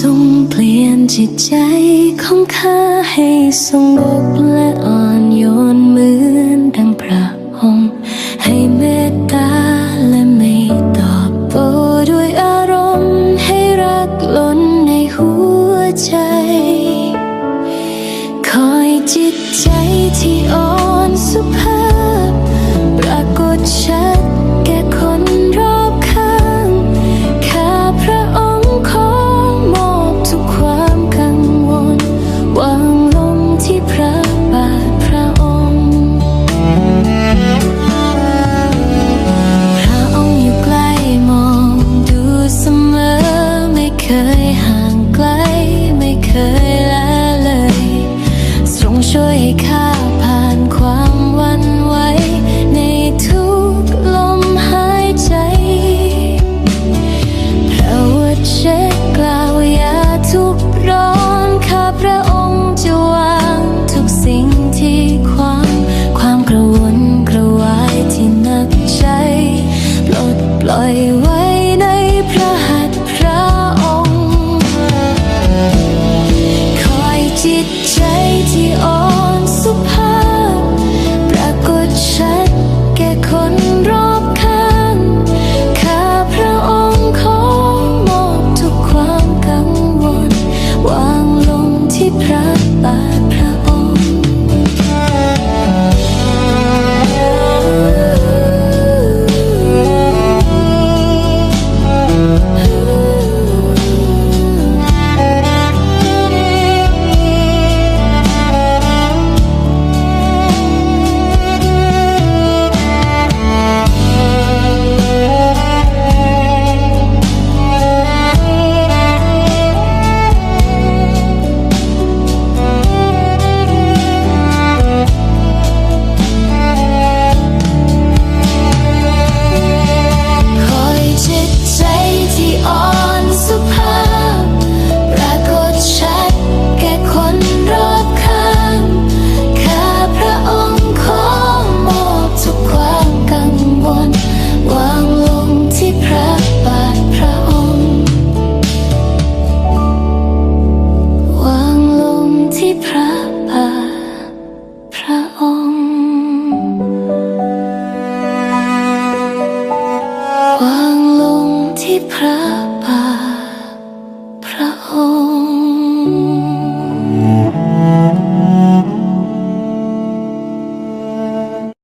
ทรงเปลี่ยนจิตใจของข้าให้สงบกและอ่อนโยนเหมือนดังพระองค์ให้เมตตาและไม่ตอบโต้ด้วยอารมณ์ให้รักล้นในหัวใจ คอยจิตใจที่อ่อน gọi ครับ